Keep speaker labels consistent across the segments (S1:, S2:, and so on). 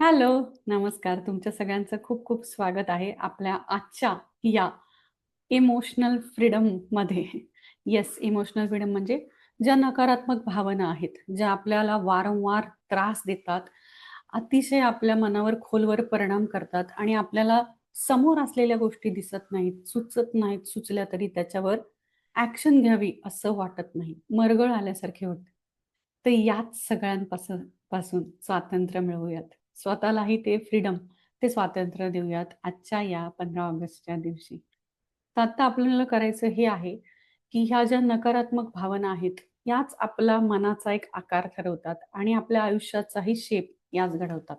S1: Hello, नमस्कार. तुमच्या सगळ्यांचं खूप खूप स्वागत आहे आपल्या आजच्या या इमोशनल फ्रीडममध्ये येस, इमोशनल फ्रीडम म्हणजे ज्या नकारात्मक भावना आहेत, ज्या आपल्याला वारंवार त्रास देतात, अतिशय आपल्या मनावर खोलवर परिणाम करतात आणि आपल्याला समोर असलेल्या गोष्टी दिसत नाहीत, सुचत नाहीत, सुचल्या तरी त्याच्यावर ऍक्शन घ्यावी असं वाटत नाही. मरगळ आल्यासारखे होते. तर याच सगळ्यांपासून पासून स्वातंत्र्य मिळवूयात. स्वतःलाही ते फ्रीडम, ते स्वातंत्र्य देऊयात आजच्या या 15 ऑगस्टच्या दिवशी. तर आता आपल्याला करायचं हे आहे, की ह्या ज्या नकारात्मक भावना आहेत, याच आपला मनाचा एक आकार ठरवतात आणि आपल्या आयुष्याचाही शेप याच घडवतात.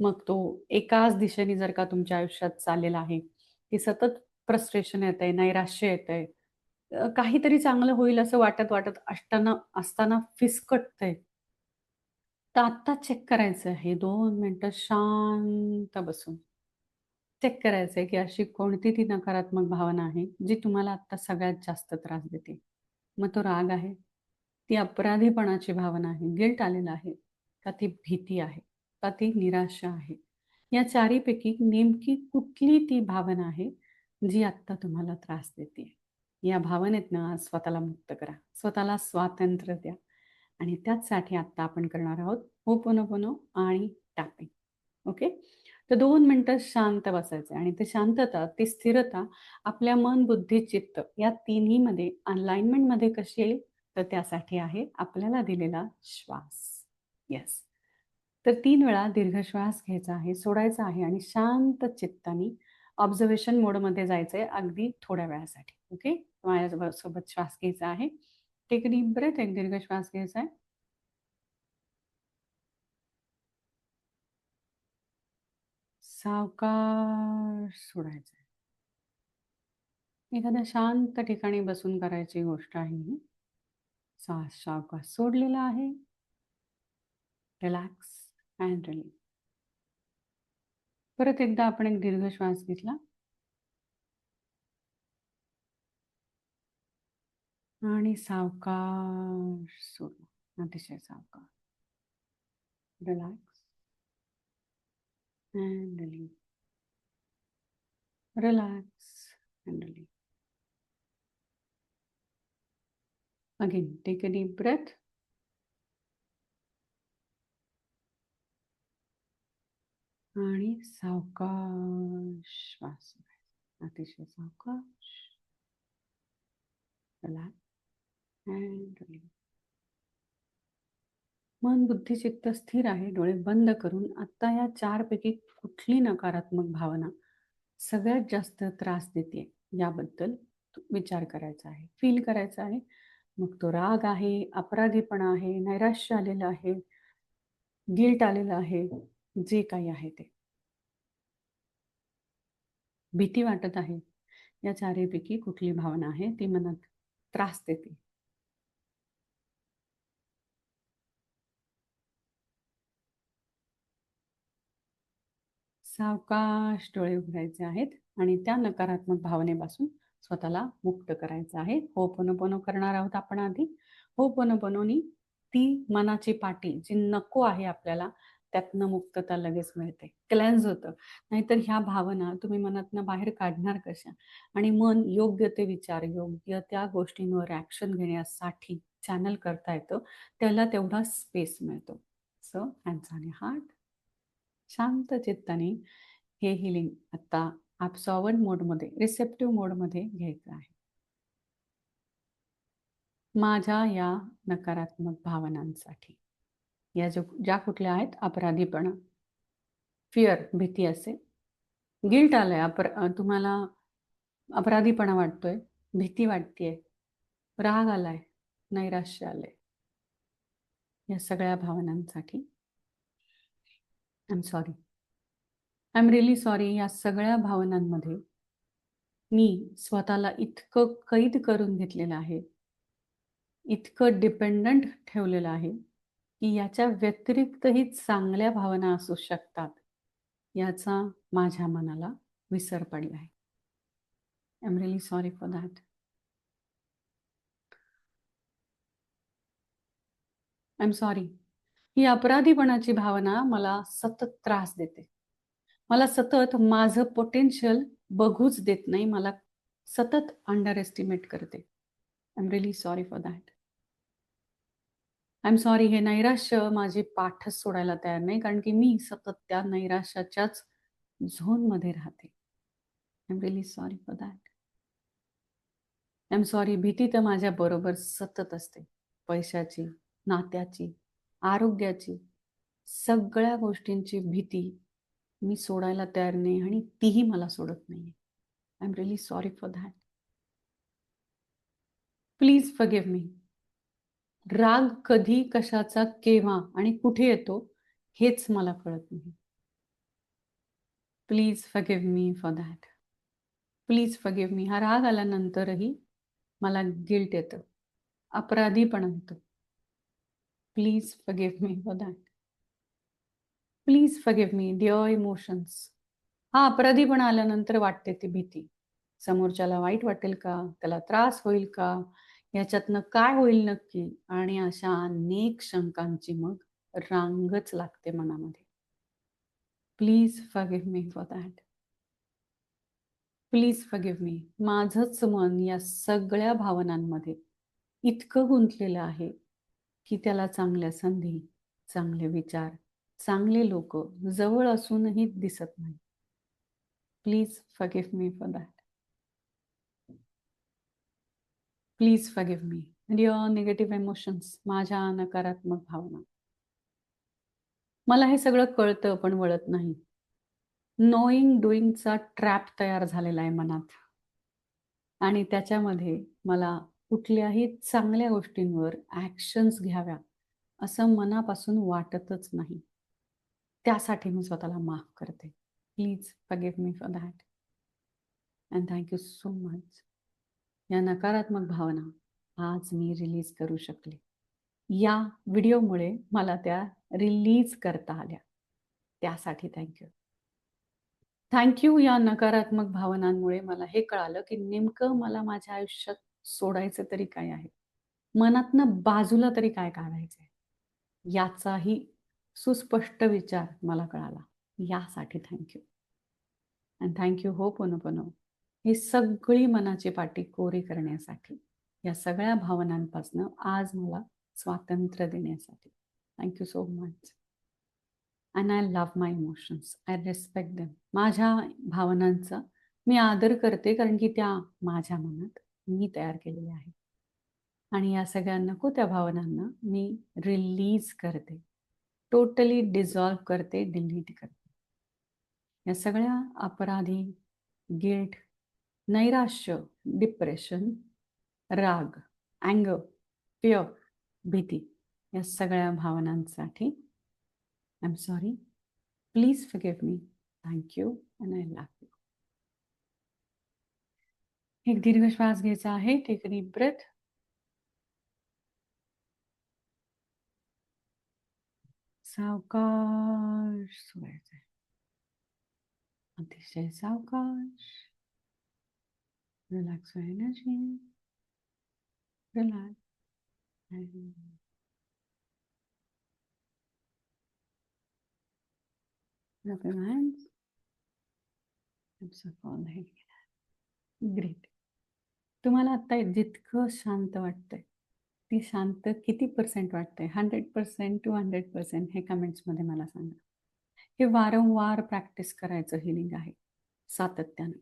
S1: मग तो एकाच दिशेने जर का तुमच्या आयुष्यात चाललेला आहे, की सतत फ्रस्ट्रेशन येतंय, नैराश्य येतंय, आहे काहीतरी चांगलं होईल असं वाटत-वाटत असताना असताना फिसकटतंय. तर आत्ता चेक करायचं आहे दोन मिनटं शांत बसून. चेक करायचं आहे, की अशी कोणती ती नकारात्मक भावना आहे, जी तुम्हाला आत्ता सगळ्यात जास्त त्रास देते. मग तो राग आहे, ती अपराधीपणाची भावना आहे, गिल्ट आलेला आहे, का ती भीती आहे, का ती निराशा आहे. या चारीपैकी नेमकी कुठली ती भावना आहे, जी आत्ता तुम्हाला त्रास देते या भावनेतनं आज स्वतःला मुक्त करा. स्वतःला स्वातंत्र्य द्या आणि त्याचसाठी आत्ता आपण करणार आहोत होपोनोपोनो आणि टॅपिंग. ओके? तर दोन मिनटं शांत बसायचं आणि ते शांतता, ती स्थिरता आपल्या मन, बुद्धी, चित्त या तिन्हीमध्ये अलाइनमेंटमध्ये कशी येईल? तर त्यासाठी आहे आपल्याला दिलेला श्वास. येस. तर तीन वेळा दीर्घ श्वास घ्यायचा आहे, सोडायचा आहे आणि शांत चित्ताने ऑब्झर्वेशन मोडमध्ये जायचं आहे अगदी थोड्या वेळासाठी. ओके? माझ्या सोबत श्वास घ्यायचा आहे. Take deep breath. एक दीर्घ श्वास घ्यायचा आहे. सावकाश सोडायचं आहे. एखाद्या शांत ठिकाणी बसून करायची गोष्ट आहे ही. श्वास सावकाश सोडलेला आहे. रिलॅक्स अँड रिलीफ परत एकदा आपण एक दीर्घ श्वास घेतला. आणि सावकाश सोडला. अतिशय सावकाश. Relax. And relax and release. Again, take a breath आणि सावकाश श्वास अतिशय सावकाश. रिलॅक्स अँड मन, बुद्धी, चित्त स्थिर आहे. डोळे बंद करून आता या 4 पैकी कुठली नकारात्मक भावना सगळ्यात जास्त त्रास देते याबद्दल विचार करायचा आहे. फील करायचा आहे. मग तो राग आहे, अपराधीपणा आहे, नैराश्य आलेलं आहे, गिल्ट आलेलं आहे, जे काही आहे ते. भीती वाटत आहे. या चारहीपैकी कुठली भावना आहे ती मनात त्रास देते? सावकाश डोळे उघडायचे आहेत आणि त्या नकारात्मक भावनेपासून स्वतःला मुक्त करायचं आहे. हो होपोनोपोनो करणार आहोत आपण आधी. हो होपोनोपोनोनी ती मनाची पाटी जी नको आहे आपल्याला त्यातनं मुक्तता लगेच मिळते. क्लॅन्स होतं. नाहीतर ह्या भावना तुम्ही मनातनं बाहेर काढणार कशा? आणि मन योग्य ते विचार, योग्य त्या गोष्टींवर ऍक्शन घेण्यासाठी चॅनल करता येतं. त्याला तेवढा स्पेस मिळतो. So hands on heart. शांत चित्ताने हे हिलिंग आत्ता ॲब्सॉर्बंट मोडमध्ये, रिसेप्टिव्ह मोडमध्ये घ्यायचं आहे. माझ्या या नकारात्मक भावनांसाठी. या जो ज्या कुठल्या आहेत अपराधीपणा, फिअर, भीती असेल, गिल्ट आलंय अपर तुम्हाला अपराधीपणा वाटतोय, भीती वाटतेय, राग आलाय, नैराश्य आलंय. या सगळ्या भावनांसाठी I am sorry. I am really sorry या सगळ्या भावनांमध्ये मी स्वतःला इतकं कैद करून घेतलेलं आहे. इतकं डिपेंडंट ठेवलेलं आहे, की याच्या व्यतिरिक्तही चांगल्या भावना असू शकतात. याचा माझ्या मनाला विसर पडला आहे. I am really sorry for that. I am sorry. ही अपराधीपणाची भावना मला सतत त्रास देते. मला सतत माझं पोटेन्शियल बघूच देत नाही मला सतत अंडर एस्टिमेट करते. I am really sorry for that I am sorry हे नैराश्य माझी पाठच सोडायला तयार नाही कारण की मी सतत त्या नैराश्याच्याच झोनमध्ये राहते. I am really sorry for that I am sorry भीती तर माझ्या बरोबर सतत असते. पैशाची नात्याची आरोग्याची सगळ्या गोष्टींची भीती मी सोडायला तयार नाही आणि तीही मला सोडत नाही I am really sorry for that please forgive me राग कधी कशाचा केव्हा आणि कुठे येतो हेच मला कळत नाही. Please forgive me for that please forgive me हा राग आल्यानंतरही मला गिल्ट येतं. अपराधीपणा येतो please forgive me for that please forgive me dear emotions हा अपराधीपणा आल्यानंतर वाटते ती भीती. समोरच्याला वाईट वाटेल का? त्याला त्रास होईल का? याच्यातनं काय होईल नक्की? आणि अशा अनेक शंकांची मग रांगच लागते मनामध्ये. Please forgive me for that please forgive me माझंच मन या सगळ्या भावनांमध्ये इतकं गुंतलेलं आहे. की त्याला चांगल्या संधी चांगले विचार चांगले लोक जवळ असूनही दिसत नाही. Please forgive me for that please forgive me your negative emotions माझ्या नकारात्मक भावना. मला हे सगळं कळतं पण वळत नाही. नोईंग डुईंगचा ट्रॅप तयार झालेला आहे मनात. आणि त्याच्यामध्ये मला कुठल्याही चांगल्या गोष्टींवर ॲक्शन्स घ्याव्या असं मनापासून वाटतच नाही. त्यासाठी मी स्वतःला माफ करते. Please forgive me for that and thank you so much या नकारात्मक भावना आज मी रिलीज करू शकले. या व्हिडिओमुळे मला त्या रिलीज करता आल्या. त्यासाठी थँक्यू थँक्यू या नकारात्मक भावनांमुळे मला हे कळालं की नेमकं मला माझ्या आयुष्यात सोडायचं तरी काय आहे? मनातनं बाजूला तरी काय काढायचं आहे याचाही सुस्पष्ट विचार मला कळाला. यासाठी थँक्यू अँड थँक्यू हो पुनो ही सगळी मनाची पाठी कोरी करण्यासाठी या सगळ्या भावनांपासून आज मला स्वातंत्र्य देण्यासाठी. Thank you so much and I love my emotions I respect them माझ्या भावनांचा मी आदर करते कारण की त्या माझ्या मनात मी तयार केलेली आहे. आणि या सगळ्या नको त्या भावनांना मी रिलीज करते. टोटली डिझॉल्व करते डिलीट करते. या सगळ्या अपराधी गिल्ट नैराश्य डिप्रेशन राग अँगर प्य भीती या सगळ्या भावनांसाठी I am sorry please forgive me thank you and I love you एक दीर्घ श्वास घ्यायचा आहे टेक डीप ब्रेथ सावकाश सोडायचं अतिशय सावकाश Relax your energy. Relax. And rub your hands. Absorb all the heavy. तुम्हाला आता जितकं शांत वाटतंय ती शांत किती पर्सेंट वाटतंय? Hundred percent two hundred percent हे कमेंट्समध्ये मला सांगा. हे वारंवार प्रॅक्टिस करायचं हिलिंग आहे सातत्यानं.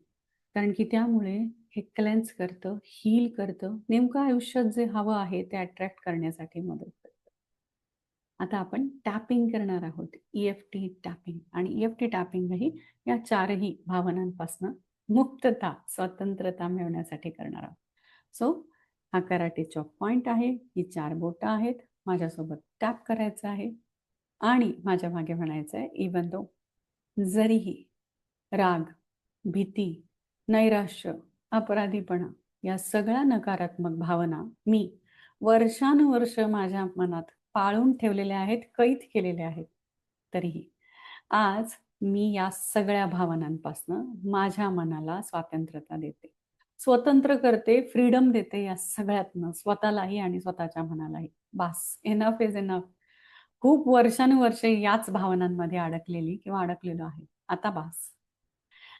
S1: कारण की त्यामुळे हे क्लेन्स करतं हील करतं नेमकं आयुष्यात जे हवं आहे ते अट्रॅक्ट करण्यासाठी मदत करतं. आता आपण टॅपिंग करणार आहोत ई एफ टी टॅपिंग आणि ई एफ टी टॅपिंगही या चारही भावनांपासून मुक्तता स्वतंत्रता मिळवण्यासाठी करणार आहोत. सो हा कराटे चॉक पॉईंट आहे. ही चार बोटं आहेत. माझ्यासोबत टॅप करायचं आहे. आणि माझ्या मागे म्हणायचं आहे इवन दो जरीही राग भीती नैराश्य अपराधीपणा या सगळ्या नकारात्मक भावना मी वर्षानुवर्ष माझ्या मनात पाळून ठेवलेल्या आहेत कैद केलेल्या आहेत तरीही आज मी या सगळ्या भावनांपासनं माझ्या मनाला स्वातंत्र्यता देते. स्वतंत्र करते फ्रीडम देते या सगळ्यातनं स्वतःलाही आणि स्वतःच्या मनालाही. बास एनफ इज एनफ खूप वर्षानुवर्षे याच भावनांमध्ये अडकलेली किंवा अडकलेलो आहे. आता बास.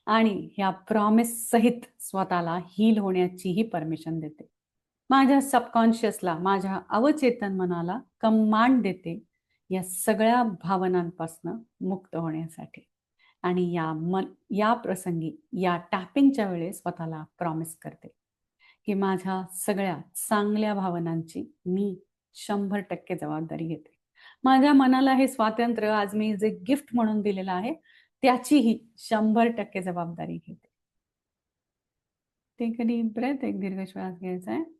S1: आणि या प्रॉमिस सहित स्वतःला हील होण्याचीही परमिशन देते. माझ्या सबकॉन्शियसला माझ्या अवचेतन मनाला कमांड देते. या सगळ्या भावनांपासून मुक्त होण्यासाठी. आणि या मन या प्रसंगी या टॅपिंगच्या वेळेस स्वतःला प्रॉमिस करते की माझ्या सगळ्या चांगल्या भावनांची मी शंभर टक्के जबाबदारी घेते. माझ्या मनाला हे स्वातंत्र्य आज मी जे गिफ्ट म्हणून दिलेलं आहे त्याचीही शंभर टक्के जबाबदारी घेते. ते कधी ब्रेथ एक दीर्घ श्वास घ्यायचा आहे.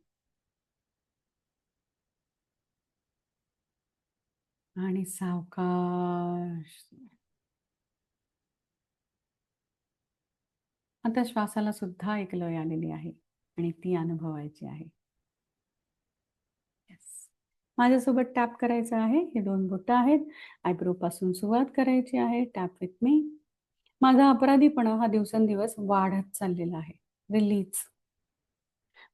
S1: आणि सावकाश. आता श्वासाला सुद्धा एक लय आलेली आहे आणि ती अनुभवायची आहे. माझ्यासोबत टॅप करायचं आहे. हे दोन बोट आहेत. आयब्रो पासून सुरुवात करायची आहे. टॅप विथ मी माझा अपराधीपणा हा दिवसेंदिवस वाढत चाललेला आहे. रिलीज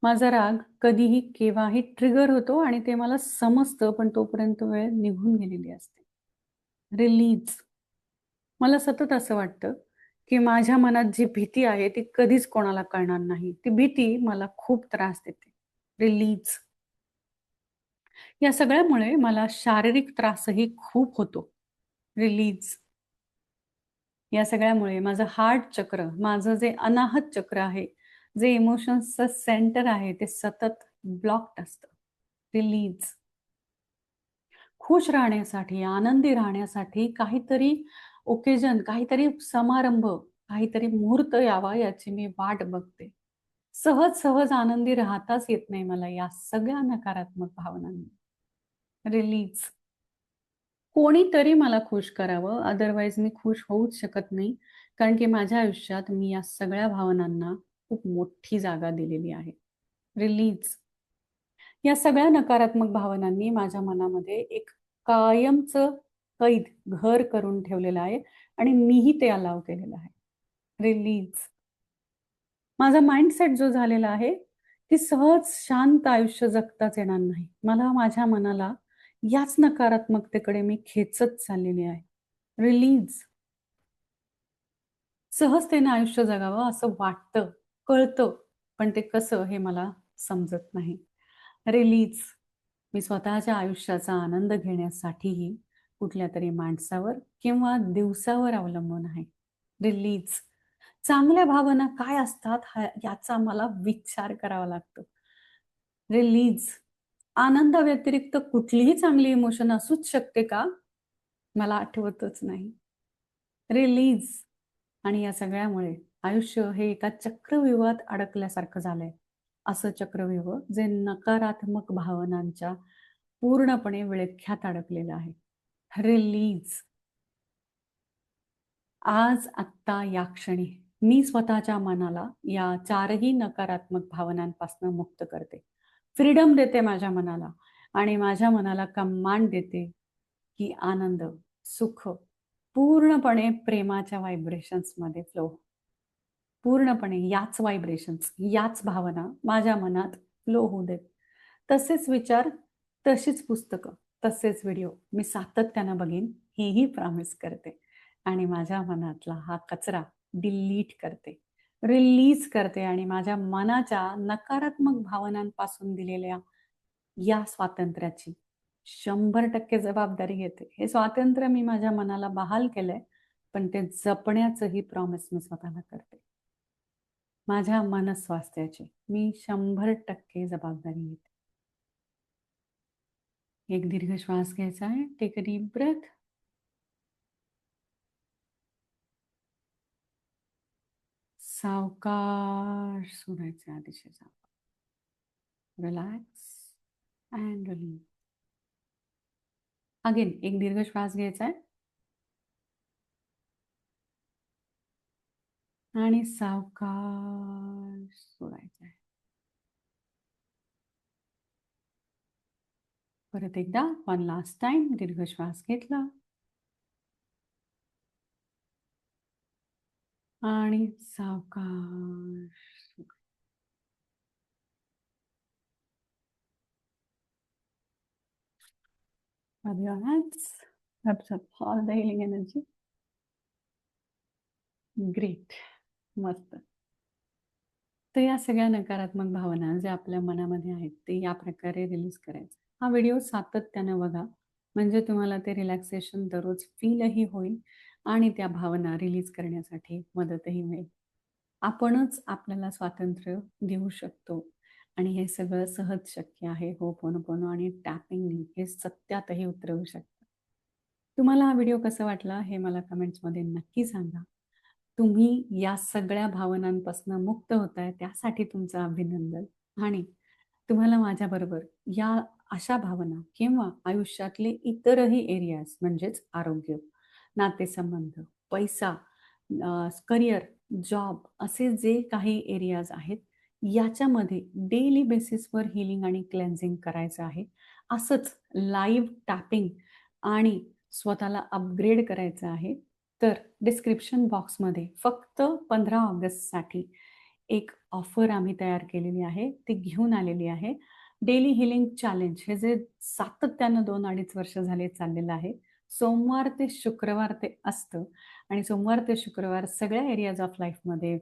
S1: माझा राग कधीही केव्हाही ट्रिगर होतो आणि ते मला समजतं पण तोपर्यंत वेळ निघून गेलेली असते. रिलीज मला सतत असं वाटतं की माझ्या मनात जी भीती आहे ती कधीच कोणाला कळणार नाही. ती भीती मला खूप त्रास देते. रिलीज या सगळ्यामुळे मला शारीरिक त्रासही खूप होतो. रिलीज या सगळ्यामुळे माझं हार्ट चक्र माझं जे अनाहत चक्र आहे जे इमोशन्सचं सेंटर आहे ते सतत ब्लॉक्ड असतं. रिलीज खुश राहण्यासाठी आनंदी राहण्यासाठी काहीतरी ओकेजन काहीतरी समारंभ काहीतरी मुहूर्त यावा याची मी वाट बघते. सहज सहज आनंदी राहताच येत नाही मला या सगळ्या नकारात्मक भावनांनी. रिलीज कोणीतरी मला खुश करावं अदरवाईज मी खुश होऊच शकत नाही कारण की माझ्या आयुष्यात मी या सगळ्या भावनांना खूप मोठी जागा दिलेली आहे. रिलीज या सगळ्या नकारात्मक भावनांनी माझ्या मनामध्ये एक कायमचं कैद घर करून ठेवलेलं आहे आणि मीही ते अलाव केलेलं आहे. रिलीज माझा माइंडसेट जो झालेला आहे की सहज शांत आयुष्य जगताच येणार नाही. मला माझ्या मनाला याच नकारात्मकतेकडे मी खेचत चाललेली आहे. रिलीज सहजतेने आयुष्य जगावं असं वाटतं. कळतं पण ते कसं हे मला समजत नाही. रिलीज मी स्वतःच्या आयुष्याचा आनंद घेण्यासाठीही कुठल्या तरी माणसावर किंवा दिवसावर अवलंबून आहे. रिलीज चांगल्या भावना काय असतात हा याचा मला विचार करावा लागतो. रिलीज आनंदा व्यतिरिक्त कुठलीही चांगली इमोशन असूच शकते का? मला आठवतच नाही. रिलीज आणि या सगळ्यामुळे आयुष्य हे एका चक्रव्यूहात अडकल्यासारखं झालंय. असं चक्रव्यूह जे नकारात्मक भावनांच्या पूर्णपणे विळख्यात अडकलेलं आहे. रिलीज आज आत्ता या क्षणी. मी स्वतःच्या मनाला या चारही नकारात्मक भावनांपासून मुक्त करते. फ्रीडम देते माझ्या मनाला आणि माझ्या मनाला कमांड देते की आनंद सुख पूर्णपणे प्रेमाच्या व्हायब्रेशन्समध्ये फ्लो पूर्णपणे याच व्हायब्रेशन्स याच भावना माझ्या मनात फ्लो होऊ देत. तसेच विचार तशीच पुस्तकं तसेच व्हिडिओ मी सातत्यानं बघेन हेही प्रॉमिस करते. आणि माझ्या मनातला हा कचरा डिलीट करते. रिलीज करते आणि माझ्या मनाच्या नकारात्मक भावनांपासून दिलेल्या या स्वातंत्र्याची शंभर टक्के जबाबदारी घेते. हे स्वातंत्र्य मी माझ्या मनाला बहाल केलंय पण ते जपण्याचंही प्रॉमिस मी स्वतःला करते. माझ्या मनस्वास्थ्याची मी शंभर टक्के जबाबदारी घेते. एक दीर्घ श्वास घ्यायचा आहे. टेक डीप ब्रेथ सावकार सोडायचे अतिशय रिलॅक्स अँड रिलीज अगेन एक दीर्घ श्वास घ्यायचा आहे. आणि सावकाश सोडायचं आहे परत एकदा वन लास्ट टाइम दीर्घ श्वास घेतला आणि सावकाश Rub your hands. Absorb all the healing energy. Great. मस्त. तर या सगळ्या नकारात्मक भावना ज्या आपल्या मनामध्ये आहेत ते या प्रकारे रिलीज करायचं. हा व्हिडिओ सातत्यानं बघा. म्हणजे तुम्हाला ते रिलॅक्सेशन दररोज फीलही होईल आणि त्या भावना रिलीज करण्यासाठी मदतही मिळेल. आपणच आपल्याला स्वातंत्र्य देऊ शकतो. आणि हे सगळं सहज शक्य आहे. हो पोनो पोनो आणि टॅपिंग हे सत्यातही उतरवू शकतं. तुम्हाला हा व्हिडिओ कसा वाटला हे मला कमेंट्समध्ये नक्की सांगा. तुम्ही या सगळ्या भावनांपासून मुक्त होताय त्यासाठी तुमचं अभिनंदन. आणि तुम्हाला माझ्याबरोबर या अशा भावना किंवा आयुष्यातले इतरही एरियाज म्हणजेच आरोग्य नातेसंबंध पैसा करिअर जॉब असे जे काही एरियाज आहेत याच्यामध्ये डेली बेसिसवर हिलिंग आणि क्लेन्झिंग करायचं आहे. असंच लाईव्ह टॅपिंग आणि स्वतःला अपग्रेड करायचं आहे. तर डिस्क्रिप्शन बॉक्समध्ये फक्त पंधरा ऑगस्टसाठी एक ऑफर आम्ही तयार केलेली आहे. ती घेऊन आलेली आहे. डेली हिलिंग चॅलेंज हे जे सातत्यानं दोन अडीच वर्ष झाले चाललेलं आहे. सोमवार ते शुक्रवार ते असतं. आणि सोमवार ते शुक्रवार सगळ्या एरियाज ऑफ लाईफमध्ये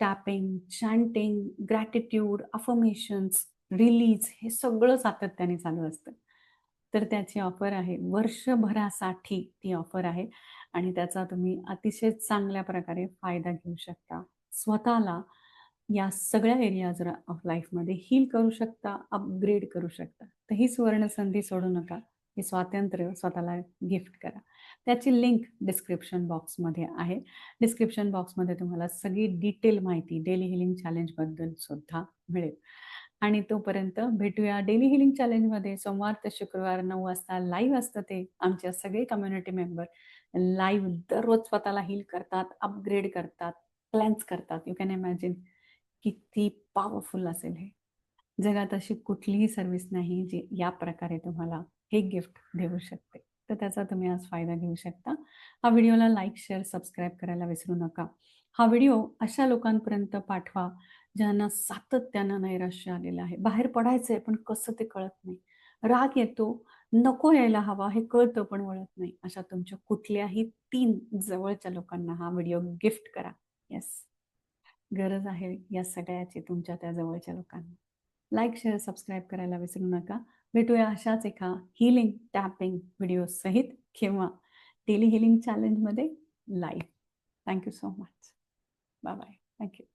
S1: tapping chanting gratitude affirmations release हे सगळं सातत्याने चालू असतं. तर त्याची ऑफर आहे. वर्षभरासाठी ती ऑफर आहे. आणि त्याचा तुम्ही अतिशय चांगल्या प्रकारे फायदा घेऊ शकता. स्वतःला या सगळ्या एरियाज ऑफ लाईफमध्ये हील करू शकता अपग्रेड करू शकता. तर ही सुवर्ण संधी सोडू नका. हे स्वातंत्र्य स्वतःला गिफ्ट करा. त्याची लिंक डिस्क्रिप्शन बॉक्समध्ये आहे. डिस्क्रिप्शन बॉक्समध्ये तुम्हाला सगळी डिटेल माहिती डेली हिलिंग चॅलेंजबद्दल सुद्धा मिळेल. आणि तोपर्यंत भेटूया डेली हिलिंग चॅलेंजमध्ये सोमवार ते शुक्रवार नऊ वाजता लाईव्ह असतं ते आमच्या सगळे कम्युनिटी मेंबर लाईव्ह दररोज स्वतःला हील करतात अपग्रेड करतात क्लॅन्स करतात. यू कॅन इमॅजिन किती पॉवरफुल असेल हे. जगात अशी कुठलीही सर्व्हिस नाही जी या प्रकारे तुम्हाला हे गिफ्ट देऊ शकते. तर त्याचा तुम्ही आज फायदा घेऊ शकता. हा व्हिडिओला लाईक शेअर सबस्क्राईब करायला विसरू नका. हा व्हिडिओ अशा लोकांपर्यंत पाठवा ज्यांना सातत्यानं नैराश्य आलेलं आहे. बाहेर पडायचंय पण कसं ते कळत नाही. राग येतो नको यायला हवा हे कळतं पण वळत नाही. अशा तुमच्या कुठल्याही तीन जवळच्या लोकांना हा व्हिडिओ गिफ्ट करा. येस गरज आहे या सगळ्याची तुमच्या त्या जवळच्या लोकांना. लाईक शेअर सबस्क्राईब करायला विसरू नका. भेटूया अशाच एका हिलिंग टॅपिंग व्हिडिओ सहित किंवा daily healing चॅलेंजमध्ये live thank you so much bye bye thank you